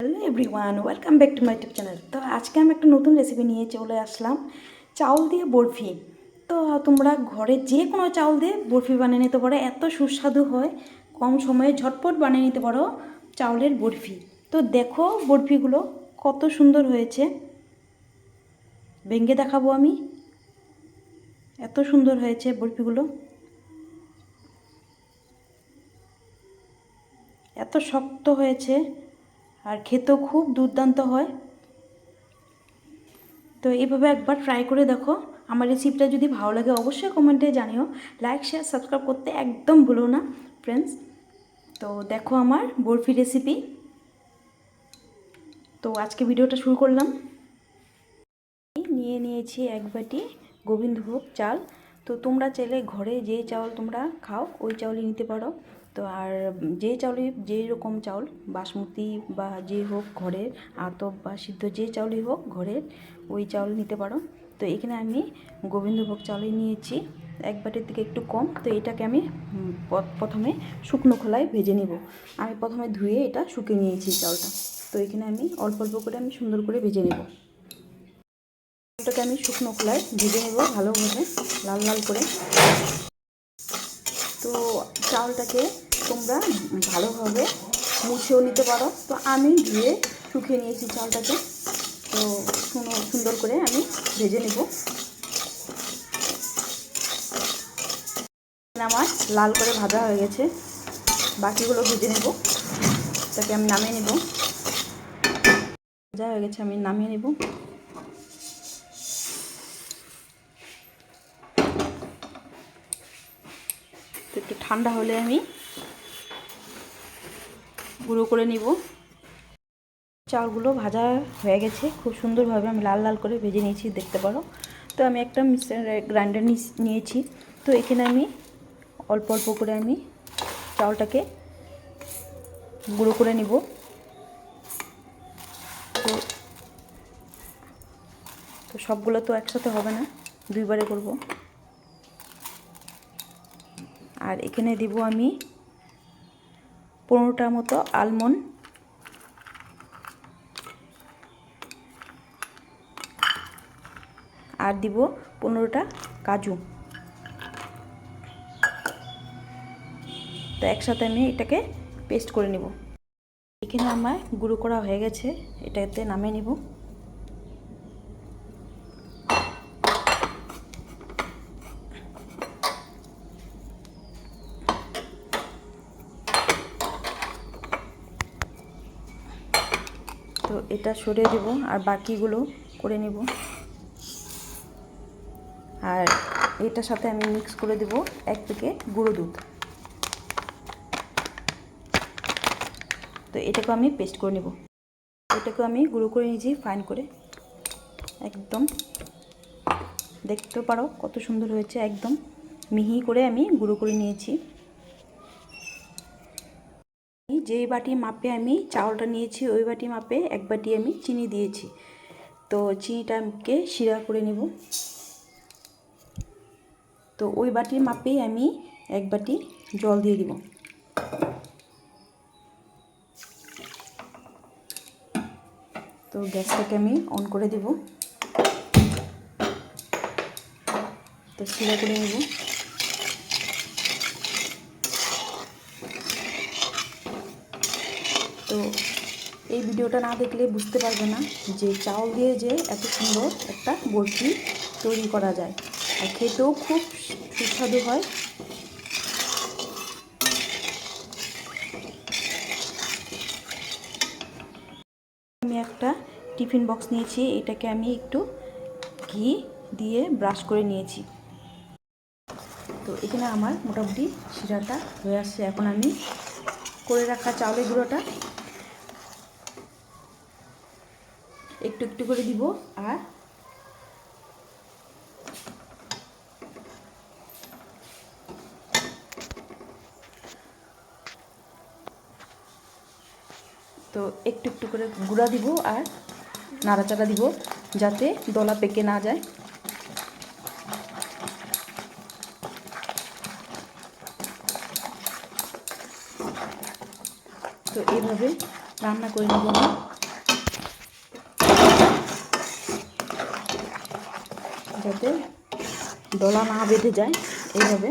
Hello everyone welcome back to my YouTube channel তো আজকে আমি একটা নতুন রেসিপি নিয়ে চলে আসলাম, চাউল দিয়ে বরফি। তো তোমরা ঘরে যে কোনো চাউল দিয়ে বরফি বানিয়ে নিতে পারো, এত সুস্বাদু হয়, কম সময়ে ঝটপট বানিয়ে নিতে পারো চাউলের বরফি। তো দেখো বরফিগুলো কত সুন্দর হয়েছে। ভেঙে দেখাবো আমি। এত সুন্দর হয়েছে বরফিগুলো। এত শক্ত হয়েছে। আর খেতেও খুব দুর্দান্ত হয়। তো এইভাবে একবার ট্রাই করে দেখো। আমার রেসিপিটা যদি ভালো লাগে অবশ্যই কমেন্টে জানিও। লাইক শেয়ার সাবস্ক্রাইব করতে একদম ভুলো না ফ্রেন্ডস তো দেখো আমার বরফি রেসিপি তো আজকে ভিডিওটা শুরু করলাম। নিয়ে নিয়েছি এক বাটি গোবিন্দভোগ চাল। তো তোমরা চাইলে ঘরে যে চাউল তোমরা খাও, ওই চাউলই নিতে পারো। তো আর যে চাউলে যেই রকম চাউল, বাসমতি বা যে হোক ঘরের আতপ বা সিদ্ধ যে চাউলই হোক ঘরের, ওই চাউল নিতে পারো। তো এখানে আমি গোবিন্দভোগ চাউলই নিয়েছি। এক বাটির থেকে একটু কম, তো এটাকে আমি প্রথমে শুকনো খোলায় ভেজে নেব। আমি প্রথমে ধুয়ে এটা শুকিয়ে নিয়েছি চাউলটা। তো এখানে আমি অল্প অল্প করে আমি সুন্দর করে ভেজে নেব। চাউলটাকে আমি শুকনো খোলায় ভেজে নেব ভালোভাবে, লাল লাল করে। তো চাউলটাকে তোমরা ভালোভাবে মুছেও নিতে পারো। তো আমি ধুয়ে শুকিয়ে নিয়েছি চালটাকে। তো সুন্দর করে আমি ভেজে নেব। আমার লাল করে ভাজা হয়ে গেছে। বাকিগুলো ভেজে নেব। তাকে আমি নামিয়ে নেব। ভাজা হয়ে গেছে, আমি নামিয়ে নেব। একটু ঠান্ডা হলে আমি গুঁড়ো করে নিব। চালগুলো ভাজা হয়ে গেছে, খুব সুন্দরভাবে আমি লাল লাল করে ভেজে নিয়েছি, দেখতে পারো। তো আমি একটা মিক্সার গ্রাইন্ডার নিয়েছি। তো এখানে আমি অল্প অল্প করে আমি চাউলটাকে গুঁড়ো করে নিব। তো তো সবগুলো তো একসাথে হবে না, দুইবারে করব। আর এখানে দিব আমি পনেরোটার মতো আলমন্ড আর দিব পনেরোটা কাজু। তো একসাথে আমি এটাকে পেস্ট করে নিব। এখানে আমার গুঁড়ো করা হয়ে গেছে, এটাতে নামিয়ে নিব। এটা সরিয়ে দেব আর বাকিগুলো করে নেব। আর এটার সাথে আমি মিক্স করে দেব এক প্যাকেট গুঁড়ো দুধ। তো এটাকে আমি পেস্ট করে নেব। এটাকে আমি গুঁড়ো করে নিয়েছি ফাইন করে। একদম। দেখতে পারো কত সুন্দর হয়েছে, একদম। মিহি করে আমি গুঁড়ো করে নিয়েছি। যেই বাটি মাপে আমি চাউলটা নিয়েছি, ওই বাটি মাপে এক বাটি আমি চিনি দিয়েছি। তো চিনিটাকে শিরা করে নেব। তো ওই বাটির মাপেই আমি এক বাটি জল দিয়ে দিব। তো গ্যাসটাকে আমি অন করে দিব। তো শিরা করে নেব তো এই ভিডিওটা না দেখলে বুঝতে পারবে না যে চাউল দিয়ে যে এত সুন্দর একটা বরফি তৈরি করা যায়। আর খেতেও খুব সুস্বাদু হয়। আমি একটা টিফিন বক্স নিয়েছি, এটাকে আমি একটু ঘি দিয়ে ব্রাশ করে নিয়েছি। তো এখানে আমার মোটামুটি শিরাটা হয়ে আসছে। এখন আমি করে রাখা চাউলের গুঁড়োটা। একটু একটু করে দিব, আর তো একটু একটু করে গুঁড়া দিব আর নাড়াচাড়া দিব যাতে দলা পেকে না যায়। তো এইভাবে রান্না করে নেব আমি। যাতে দলা না বেঁধে যায় এইভাবে।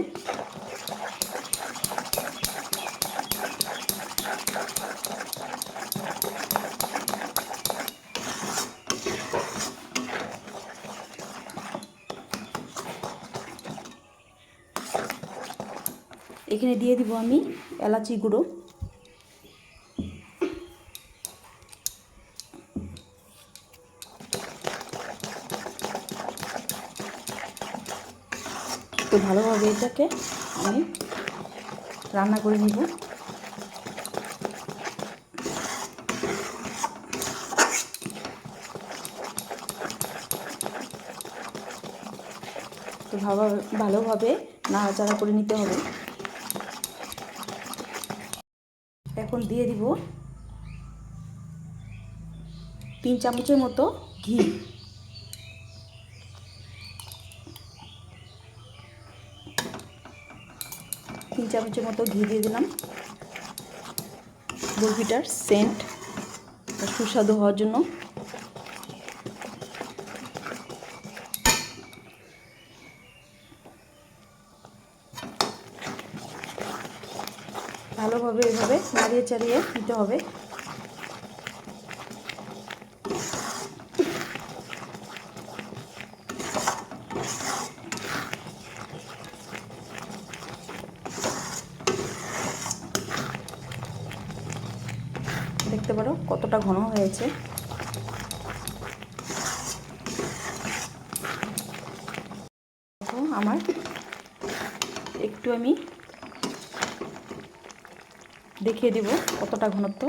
এখানে দিয়ে দিব আমি এলাচি গুঁড়ো। তো ভালোভাবে এটাকে আমি রান্না করে নিব। তো ভালো, ভালোভাবে নাড়াচাড়া করে নিতে হবে। এখন দিয়ে দিব তিন চামচের মতো ঘি। চামচের মতো ঘি দিয়ে দিলাম। বরফিটার সেন্ট সুস্বাদু হওয়ার জন্য। ভালোভাবে এভাবে নাড়িয়ে চাড়িয়ে দিতে হবে। পারো, কতটা ঘন হয়েছে? আমার একটু আমি দেখিয়ে দিব কতটা ঘনত্ব।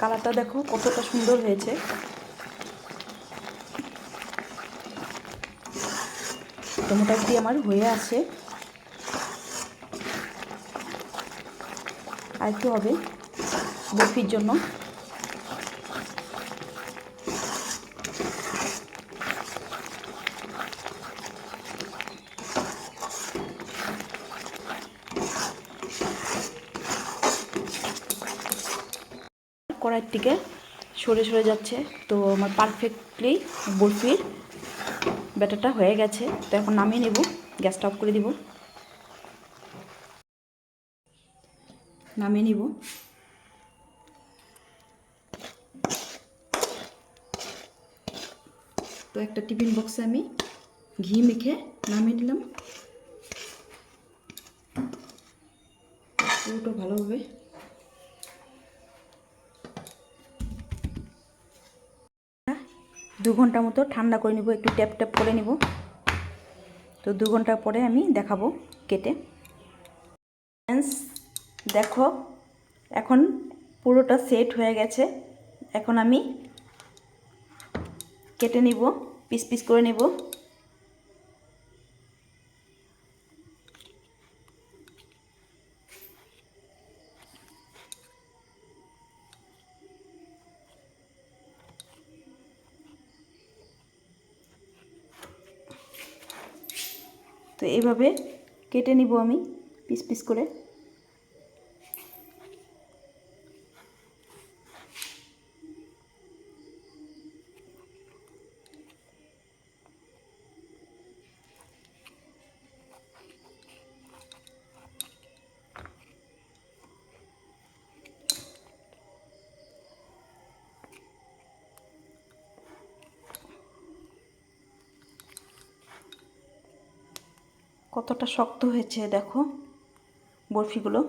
কালারটা দেখো, কতটা সুন্দর হয়েছে। তো মোটামুটি আমার হয়ে আছে? আর একটু হবে বরফির জন্য। কড়াইয়ের থেকে সরে সরে যাচ্ছে। তো আমার পারফেক্টলি বরফির ব্যাটারটা হয়ে গেছে। তো এখন নামিয়ে নেব, গ্যাসটা অফ করে দিব। নামিয়ে নিব। তো একটা টিফিন বক্সে আমি ঘি মেখে নামিয়ে নিলাম পুরোটা ভালোভাবে দু ঘণ্টা মতো ঠান্ডা করে নিব, একটু ট্যাপ ট্যাপ করে নিব। তো দু ঘণ্টা পরে আমি দেখাবো কেটে। দেখো, এখন পুরোটা সেট হয়ে গেছে। এখন আমি কেটে নিব পিস পিস করে নেব। তো এইভাবে কেটে নিব আমি পিস পিস করে। কতটা শক্ত হয়েছে দেখো বরফিগুলো।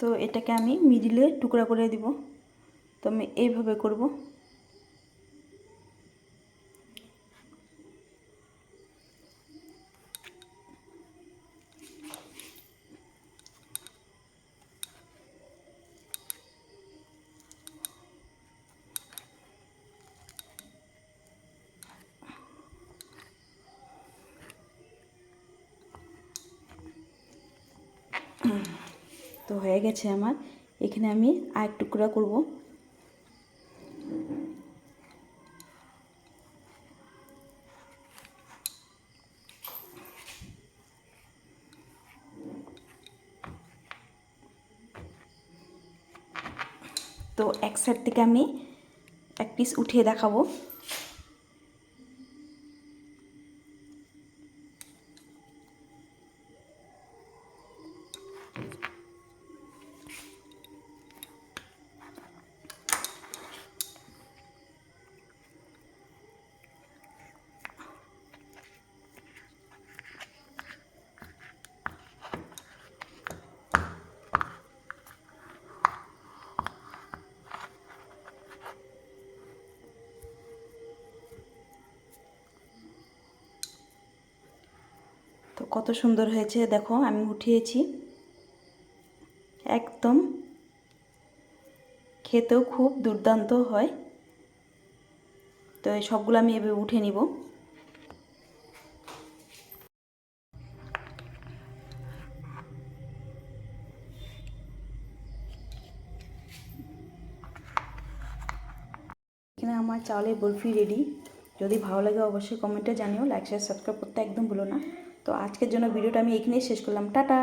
তো এটাকে আমি মিডিলে টুকরা করে দিব। তো আমি এইভাবে করব। তো হয়ে গেছে আমার। এখানে আমি আর টুকরা করব। তো এক সাইড থেকে আমি এক পিস উঠিয়ে দেখাবো। কত সুন্দর হয়েছে, দেখো, আমি উঠিয়েছি। একদম খেতেও খুব দুর্দান্ত হয়। তো এই সবগুলো আমি এভাবে উঠে নিব। এখানে আমার চাউলের বরফি রেডি যদি ভালো লাগে অবশ্যই কমেন্টে জানিও লাইক শেয়ার সাবস্ক্রাইব করতে একদম ভুলো না। তো আজকের জন্য ভিডিওটা আমি এখানেই শেষ করলাম। টাটা!